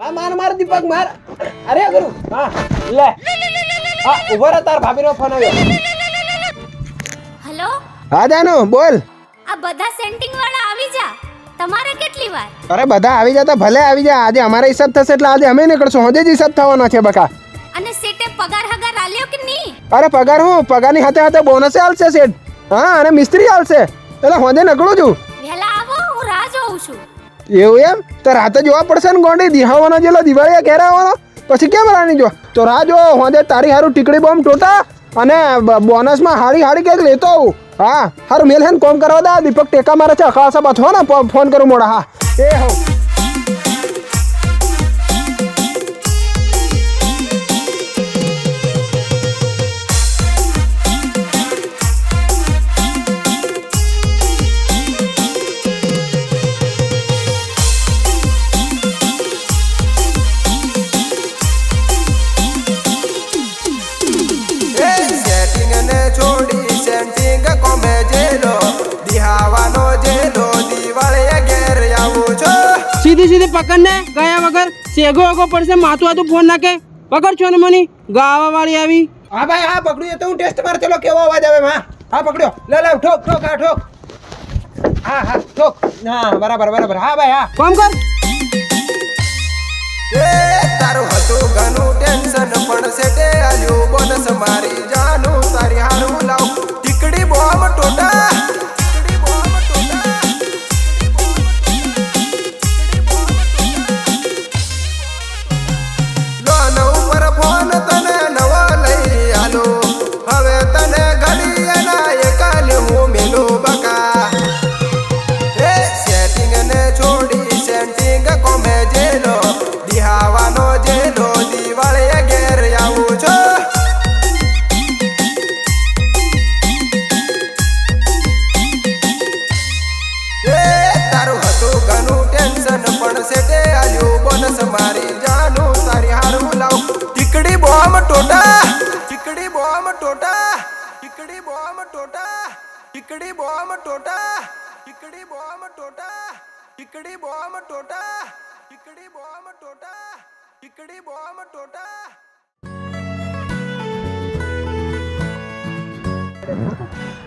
હા માર માર દીપક માર. અરે ગુરુ હા લે. હા ઊભો રહે તાર ભાભીનો ફોન આવ્યો. હલો? હા જાનુ બોલ. આ બધા સેન્ટિંગ વાળા આવી જા. તમારે કેટલી વાર? અરે બધા આવી જતા ભલે આવી જાય આજે અમારા હિસાબ થશે એટલે આજે અમે નીકળશું. હજે જ હિસાબ થવાનો છે બકા. અને સેટે પગાર હગાર આલ્યો કે નહીં? અરે પગાર હું? પગારની હાથે હાથે બોનસે આલશે શેઠ. હા અને મિસ્ત્રી આલશે. એટલે હોજે નકળું છું? વેલા આવો હું રાહ જોઉં છું. એવું એમ? તો રાતે જોવા પડશે ને ગોંડી? દિહાવાનો જેલો દિવાળીએ ઘેર આવવાનો? પછી કેમ રાની જો? તો રાહ જો હોજે તારી હારું ટીકડી બોમ્બ ટોટા અને બોનસમાં હારી હારી કંઈક લેતો આવું. હા હારું મેલ હે ને કોમ કરવા દા. દીપક ટેકા મારે છે. અખાસા બાથો ને ફોન કરું મોડા. હા. એ હો સીધી ને ગયા વગર સેગો વેગો પડશે માથું આતું ફોન નાખે. પકડ છો ને મની ગાવા વાળી આવી. હા ભાઈ હા પકડ્યું તો હું ટેસ્ટ માર ચલો કેવો અવાજ આવે માં હા. પકડ્યો. લે લે ઠોક ઠોક હા ઠોક. હા હા ઠોક. હા બરાબર બરાબર. હા ભાઈ હા. કોમ કર. એ તારું હતું ઘણું ટેન્શન પણ સેટે આલ્યું બોનસ. મારી જાનું તારી હારું લાવ. ટીકડી બોમ ટોટા ટેન્શન પણ સેટે આલ્યો. બોનસ મારી જાનું તારી હારું લાવ. ટીકડી બોમ ટોટા ટીકડી બોમ ટોટા ટીકડી બોમ ટોટા ટીકડી બોમ ટોટા ટીકડી બોમ ટોટા ટીકડી બોમ ટોટા ટીકડી બોમ ટોટા ટીકડી બોમ ટોટા.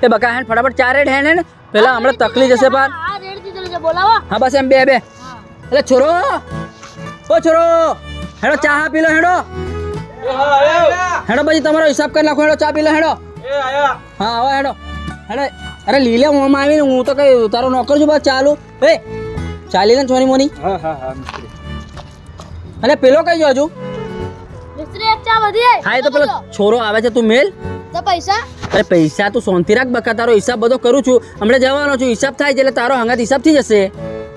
એ બકા હેન ફટાફટ ચાર રેડ હેન. પેલા હમણાં તકલી જશે પાર હા બસ એમ બે બે. એટલે છોરો! ઓ છોરો! હેડો ચા પી લો હેડો. હેડો પછી તમારો હિસાબ કરી નાખો. હેડો ચા પી લો હેડો. હા હવે હેડો. હેડો અરે લીલે હું આવીને હું તો કઈ તારો નોકર છું બસ ચાલુ. એ ચાલી ને છોની મોની. અને પેલો કઈ જો હજુ? મિસ્ત્રી એક ચા વધી હા એ તો પેલો છોરો આવે છે તું મેલ. પૈસા? અરે પૈસા તું સોનથી રાખ બકા તારો હિસાબ બધો કરું છું. હમણાં જવાનો છું હિસાબ થાય છે એટલે તારો હંગાત હિસાબ થઈ જશે.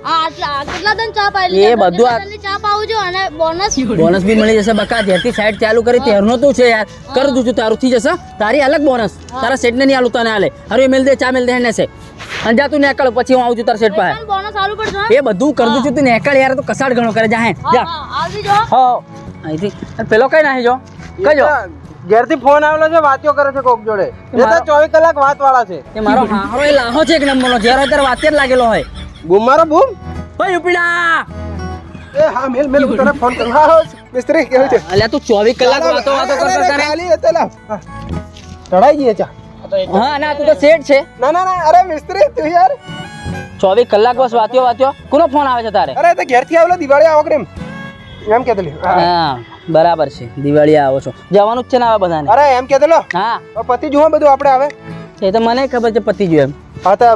આ આટલા આ કેટલા તને ચા પાઈ એ બધું આ- ચા પાવું છું અને બોનસ બોનસ બી મળી જશે બકા જ્યારથી સાઈડ ચાલુ કરી ત્યારનો તું છે યાર. કરી દઉં છું તારું થઈ જશે. તારી અલગ બોનસ તારા સેટને નહીં આલું તને હાલે અરે મેલ દે ચા મેલ દે ને છે. અને જા તું નેકળ પછી હું આવું છું તારા સેટ પાસે એ બધું કર દઉં છું તું નેકળ યાર તો કસાડ ઘણો કરે જા હે. જા. આવજી અહીંથી. પેલો કઈ નાખી જો? કઈ જો? ઘેરથી ફોન આવેલો છે વાતો કરે છે કોક જોડે. ચોવીસ કલાક વાત વાળા છે મારો હારો એ લાહો છે એક નંબરનો. જ્યારે હોય ત્યારે વાતે જ લાગેલો હોય. ગુમારો બૂમ. ઓય ઉપડા એ હા મેલ મેલ તને ફોન કરું. હા મિસ્ત્રી કેવું છે? અલ્યા તું ચોવીસ કલાક વાતો વાતો કરતો કરે ખાલી હતો લા ચડાઈ ગઈ ચા. હા ના તું તો સેટ છે. ના ના ના અરે મિસ્ત્રી તું યાર. ચોવીસ કલાક બસ વાત્યો વાત્યો કોનો ફોન આવે છે તારે? અરે તો ઘેરથી આવેલો દિવાળી આવો કેમ એમ. કહેતલી હા. બરાબર છે. દિવાળી આવો છો. જવાનું જ છે ને આવા બધાને. અરે એમ કહેતલો હા. પતિ જુઓ બધું આપણે આવે એ તો મને ખબર છે પતિ ગયું એમ. હા તો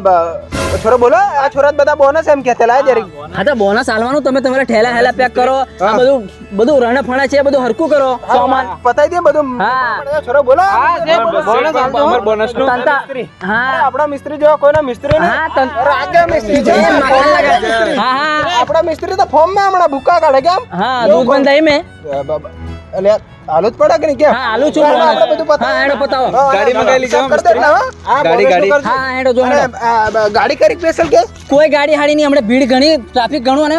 છોરો બોલો આ છોરા બધા બોનસ એમ કહેતેલા જરી હા તો બોનસ આલવાનું તમે તમારા ઠેલા હેલા પેક કરો આ બધું બધું રણે ફણે છે બધું હરકું કરો સામાન. પતાઈ દે બધું. હા. છોરો બોલો. બોનસ આલજો હો. તંતા હા. આપડા મિસ્ત્રી જેવા કોઈના મિસ્ત્રી ને હા અરે મિસ્ત્રી જે હા હા. આપણા મિસ્ત્રી તો ફોર્મમાં હમણાં ભૂકા કાઢે કેમ? હા દહીં મેં. એટલે હાલુ જ પડે કે નહીં? કેમ? આલુ છું આપણે બધું પતાવો. હા હેડો પતાવો ગાડી હા, મંગાવી લીધો, કર દે. ના ગાડી, ગાડી. હા હેડો જો ગાડી કરી સ્પેશિયલ કે? કોઈ ગાડી હાડી નહીં હમણે ભીડ ઘણી ટ્રાફિક ઘણું અને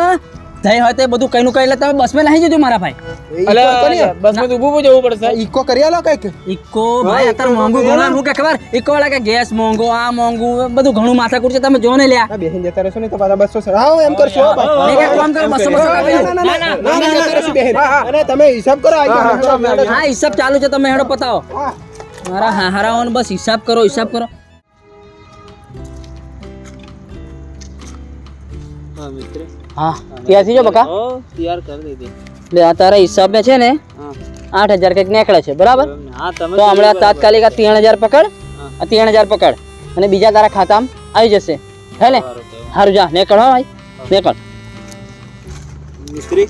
બધાય હોય તો બધું કઈનું કઈ એટલે તમે બસમાં નાહી જજો મારા ભાઈ. બસમાં ઊભું જવું પડશે. ઈકો કરી આલો કંઈક? ઇકો ભાઈ અત્યારે મોંઘું ઘણું હું કે ખબર? ઇકો વાળા કે ગેસ મોંઘો આ મોંઘું બધું ઘણું માથાકૂટ છે તમે જો ને લ્યા આ જતા રહેશો ને તો પાછા બસો સર હા એમ કરશો ભાઈ. એક કામ કરો બસો બસો કાપી ના, ના, ના, ના, બેહીને. અને તમે હિસાબ કરો હા હિસાબ ચાલુ છે તમે હેડો પતાવો. હા. મારા હારાઓને બસ હિસાબ કરો હિસાબ કરો. હા ત્યાંથી જો બકા. તૈયાર કરી દીધી. બે આ તારા હિસાબે છે ને આઠ હજાર કંઈક નીકળે છે બરાબર? તો હમણાં તાત્કાલિક આ ત્રણ હજાર પકડ. આ ત્રણ હજાર પકડ. અને બીજા તારા ખાતામાં આવી જશે. હે ને? સારું જા નીકળ હો ભાઈ. નીકળ. મિસ્ત્રી?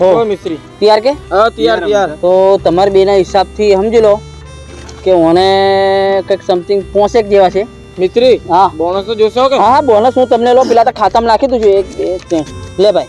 હો. મિસ્ત્રી? તૈયાર કે? હા તૈયાર તૈયાર. તો તમારા બેના હિસાબથી સમજી લો કે ઓને કંઈક સમથિંગ પોસેક જેવા છે. મિસ્ત્રી હા. બોનસ તો જોશો કે? હા બોનસ હું તમને લો પેલા તો ખાતામાં નાખી દઉં છું એક બે ત્રણ. લે ભાઈ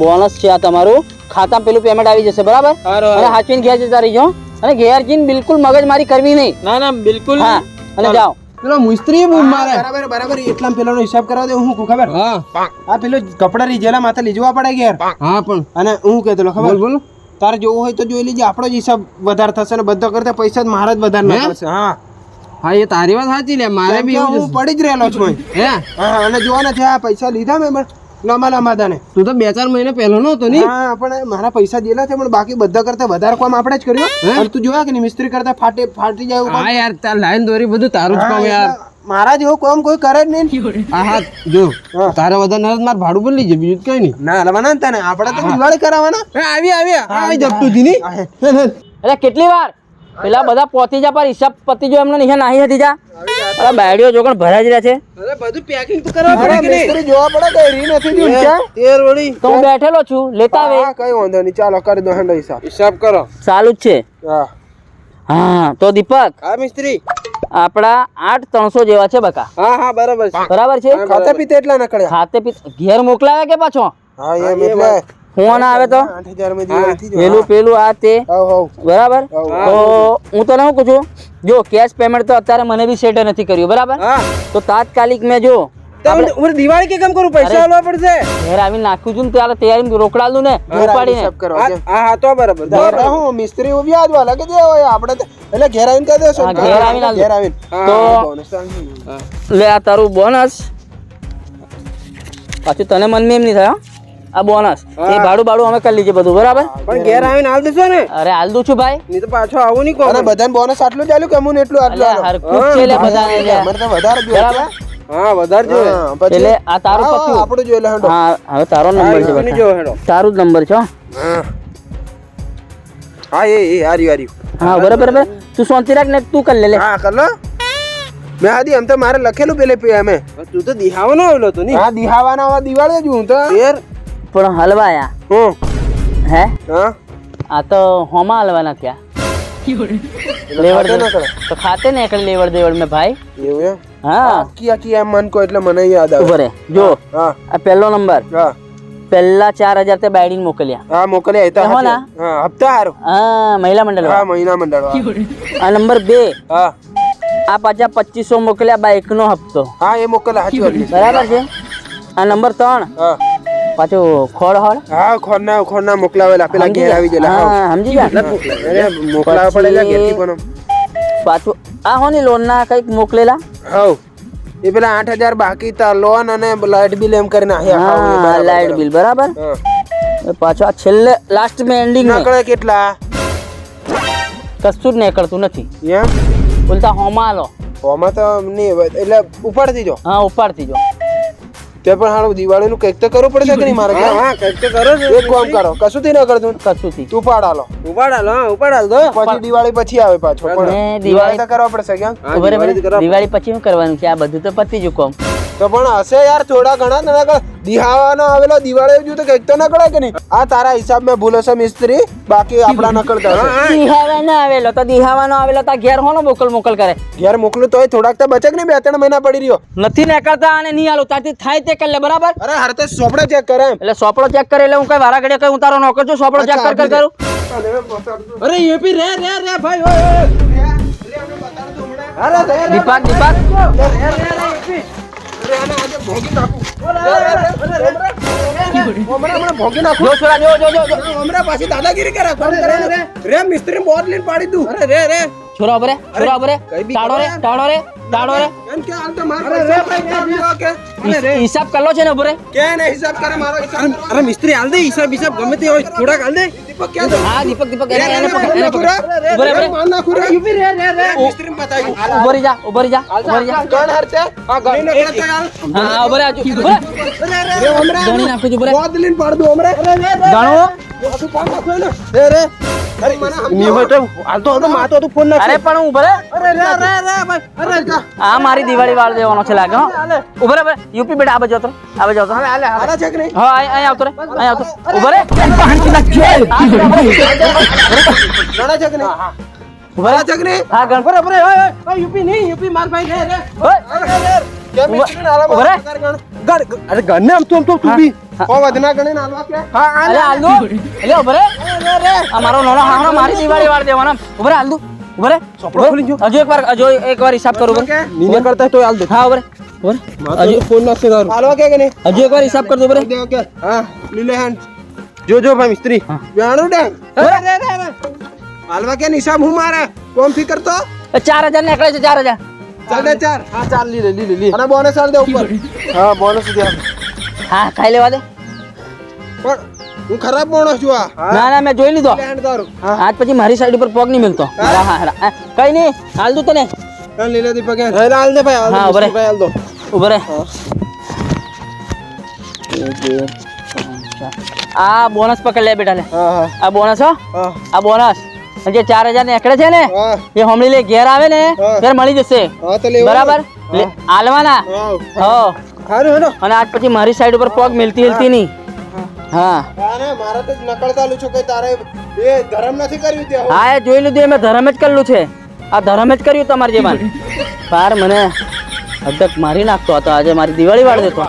બોનસ છે આ તમારું. ખાતામાં પેલું પેમેન્ટ આવી જશે બરાબર? અને હાચવીને ઘેર જતા રહીજો અને ઘેર જઈને બિલકુલ મગજમારી કરવી નહીં. ના ના બિલકુલ હા અને જાઓ. પેલો મુસ્ત્રી બૂમ મારે. બરાબર બરાબર એટલા પેલાનો હિસાબ કરવા દે હું ખબર? હા. આ પેલો કપડા રીજેલા માથે લીજવા પડે ઘેર. હા પણ. અને હું કહેતો લો ખબર? બોલ બોલ. તારે જોવું હોય તો જોઈ લેજે આપણો જ હિસાબ વધારે થશે ને બધા કરતા પૈસા જ મારા જ વધારે હે? હા એ તારી વાત સાચી લે મારે બી હું પડી જ રહેલો છું હે? હા અને જોવાના છે આ પૈસા લીધા મેં પણ લાંબા લાંબા દાને. તું તો બે ચાર મહિના પહેલો નો હતો ને? હા પણ મારા પૈસા દેલા છે પણ બાકી બધા કરતા વધારે કામ આપણે જ કર્યું અને તું જોયા કે નહીં મિસ્ત્રી કરતા ફાટે ફાટી જાય હા યાર તાર લાઈન દોરી બધું તારું જ કામ યાર. મારા જેવું કામ કોઈ કરે જ નહીં. હા હા જો તારા તારે વધારે ના માર ભાડું પણ લઈ બીજું કઈ નહીં. ના લવાના ને તને. આપણે તો દિવાળી કરાવવાના. આવી આવી આવી જપતું હતી નહીં અરે કેટલી વાર? પેલા બધા પહોંચી જા પર હિસાબ પતી જો એમને નિશાન નાહી હતી જા. અરે બાયડીઓ જો પણ ભરાઈ જ રહ્યા છે. અરે બધું પેકિંગ તો કરવા પડે કે નહીં? જોવા પડે કે રી નથી જો? તેર વળી. તો હું બેઠેલો છું લેતા આવે હા કઈ વાંધો નહીં ચાલો કરી દો હેન્ડો હિસાબ. હિસાબ કરો. ચાલુ જ છે. હા. હા તો દીપક હા મિસ્ત્રી. આપડા આઠ ત્રણસો જેવા છે બકા. હા હા બરાબર છે. બરાબર છે? ખાતે પીતે એટલા નકળ્યા? ખાતે પીતે ઘેર મોકલાવે કે પાછો? હા એમ એટલે. ફોન આવે તો? પેલું પેલું આ તે. બરાબર? તો હું તને શું પૂછું. જો કેશ પેમેન્ટ તો અત્યારે મને બી સેટ નથી કર્યું બરાબર? તો તાત્કાલિક મેં જો દિવાળી કે કેમ કરું? પૈસા આલવા પડશે. ઘેર આવીને નાખ્યું છું ને ત્યારે તૈયારી રોકડાલું ને ઉપાડીને. હા હા હા, તો બરાબર. હું મિસ્ત્રી ઊભી આજ વાલા કે જે હોય આપણે એટલે ઘેર આવીને કહી દેશો ઘેર આવીને ઘેર આવીને. તો bonus તો આવીને. લે આ તારું બોનસ પાછું તને મન એમ નહીં થાય હો. આ બોનસ એ ભાડું ભાડું અમે કરી લીધું બધું બરાબર? પણ ઘેર આવીને હાલ દેશો ને. અરે હાલ દઉં છું ભાઈ. નહીં તો પાછો આવું નહીં કોણ બધાને બોનસ આટલું ચાલ્યું કે અમુને એટલું આટલું જ છે લે બધાને. તો વધારે બરાબર? હા વધારે જોઈએ એટલે આ તારું પત્યું. આપણું જોઈ લે હેંડો. હા હવે તારો નંબર છે જો હેડો. તારું જ નંબર છે હા. હા. એ એ હારી હા બરાબર બરાબર. તું શાંતિ રાખ ને તું કરી લે લે. હા કર લો. મેં આદી એમ તો મારે લખેલું પેલે પે અમે. તું તો દિહાવાનો આવેલો તો નહીં? હા દિહાવાના હવે દિવાળી જ હું તો. તેર પણ હલવાયા. હું હે? હા? આ તો હોમાં હલવાના ત્યાં લેવડ ના. તો ખાતે ને એકડે લેવડ દેવડ મેં ભાઈ. એવું હા. આખી આખી એમ મન કો એટલે મને યાદ આવે. ઊભો જો. આ પહેલો નંબર. હા. પહેલા ચાર હજાર તે બાયડીને મોકલ્યા. હા મોકલ્યા. હતા એમાં ના? હપ્તા હારો. હા મહિલા મંડળ હા મહિલા મંડળ આ નંબર બે. હા. આ પાછા પચીસો મોકલ્યા બાઇકનો હપ્તો. હા એ મોકલ્યા. બરાબર છે? આ નંબર ત્રણ. હા. પાછું ખોળ હોળ? હા ખોરના ખોરના મોકલાવેલા પેલા ઘેર આવી ગયેલા હા. સમજી ગયા? મોકલાવા પડેલા ઘેરથી પણ પાછું આ હોની લોનના કંઈક મોકલેલા? હવ. એ પેલા આઠ હજાર બાકી તા લોન અને લાઇટ બિલ એમ કરીને હા લાઇટ બિલ બરાબર? પાછો આ છેલ્લે લાસ્ટ મેં એન્ડિંગ નકળે કેટલા? કશું જ નીકળતું નથી. એમ? બોલતા હોમા લો હોમા તો નહીં. એટલે ઉપાડતી જો. હા ઉપાડતી જો. તે પણ હારું દિવાળી નું કંઈક તો કરવું પડશે કે નહીં મારે હા હા કંઈક તો કરો છો એક કામ કરો કશું થી ન કરતું? કશું થી તું પાડ આલો ઉપાડાલ હા ઉપાડાલ દો પછી દિવાળી પછી આવે પાછો પણ દિવાળી તો કરવા પડશે કે દિવાળી પછી શું કરવાનું છે? આ બધું તો પતી જ કોમ. તો પણ હશે યાર થોડા ઘણા ના દિહાવાનો આવેલો દિવાળી હજુ તો કંઈક તો નકળે કે નહીં આ તારા હિસાબ મેં ભૂલો છે મિસ્ત્રી બાકી આપડા નકળતા દિહાવાનો આવેલો તો દિહાવાનો આવેલો તો ઘેર હોનો મોકલ મોકલ કરે ઘેર મોકલું તોય થોડાક તો બચે કે નહીં બે ત્રણ મહિના પડી રહ્યો નથી નકળતા અને નહીં આલો ત્યાંથી થાય તે કરી લે બરાબર અરે હાર તો સોપડો ચેક કરે એટલે સોપડો ચેક કરે એટલે હું કઈ વારા ઘડે કઈ હું તારો નોકર છું સોપડો ચેક કર કર કરું અરે એ બી રે રે રે ભાઈ ઓય ઓય અરે રે, રે, દીપક દીપક રે. રે, રે, પાછી દાદાગીરી કરે મિસ્ત્રી બોર પાડી દઉં અરે રે રે છોરા ઉભરે છોરા રે કરો રે ટાળો રે હિસાબ કરલો છે ને ઉભરે કે અરે, મિસ્ત્રી, હાલ દે, હિસાબ હિસાબ ગમે તે હોય, થોડાક હાલ દે. દીપક ક્યાં તો? હા દીપક દીપક એને એને પકડ એને નાખું પકડ. ઉભરે ઉભરે માર નાખું રે. યુપી રે રે રે મિસ્ત્રીને બતાવ્યું. ઉભરી જા ઉભરી જા ઉભરી જા ગણ હરતે? નહીં નકળે તો હાલ. હા હા ઉભરે આજો ઉભરે રે, હમણાં ગણી નાખું છું ઉભરે બોધ લઈને પાડી. ગણો નાખો ને. રે રે. ની અરે પણ હું ઉભરે અરે રે રે મારી દિવાળી વાળ દેવાનો છે લાગે ઉભરે યુપી બેટા આ જતો આવે જતો આવતો રે. છે કે નહીં? હા અહીં આવતો રે. અહીં આવતો ઉભરે હા, નાના છે કે નહીં? ઉભરે યુપી નહીં યુપી માર ભાઈ રે રે. ઓય, કેમ મિસ્ત્રીને હારા ઊભા રે. પગાર ગણ? ગણ અરે ગણ ને આમ તો આમ તો તું બી હો, વધના ગણીને હાલવા કે? અરે હાલદુ એટલે ઉભરે અરે અમારો નોનો હાહરો મારી દિવાળી વાળ દેવાનો. ઉભરે હાલદુ ઉભરે ખોલી જો. હજુ એકવાર હજુ એકવાર હિસાબ કરું ઉભરે નીને કરતા તો હાલ હા ઉભરે ઉભરે હજુ ફોન નાખશે તારું હાલવા કે કે નહીં? હજુ એકવાર હિસાબ કર દો ઉભરે દેવો કે? હા, લીલે હેન્ડ. જો જો ભાઈ મિસ્ત્રી. વેણું ડેંગ. હાલવા કે હિસાબ હું મારે? કોમ ફિકર તો? એ ચાર હજાર નીકળે છે ચાર હજાર. ચાલ દે ચાર. હા ચાલ લી લે લી લે અને બોનસ આલ દે ઉપર. હા બોનસ દે. હા ખાઈ લેવા દે. પણ હું ખરાબ માણસ છું આ. ના ના મેં જોઈ લીધો. આજ પછી મારી સાઈડ ઉપર પગ નહીં મિલતો. હા. હા હા કઈ નહીં હાલ દઉં તને. ચાલ લીલે દીપક હેન્ડ. રે હાલ દે ભાઈ હા, બરે. હાલ દો. ઉભરે આ બોનસ પકડ લે બેટા લે. હા હા. આ બોનસ હો? આ બોનસ જે ચાર હજાર ને એકડે છે ને એ હમણી લે ઘેર આવે ને ઘેર મળી જશે. હા તો લેવાનું. બરાબર? હાલવાના? આલવાના હા. હો સારું હેડો અને આજ પછી મારી સાઈડ ઉપર પગ મિલતી હિલતી નહીં. હા. અરે મારા તો નકળતા લું છું કે તારે એ ધર્મ નથી કર્યું તે હા. એ જોઈ લીધું મેં ધર્મ જ કરેલું છે. આ ધર્મ જ કર્યું તમારે જેમાં પાર મને અડક મારી નાખતો હતો. આજે મારી દિવાળી વાળ દેતો.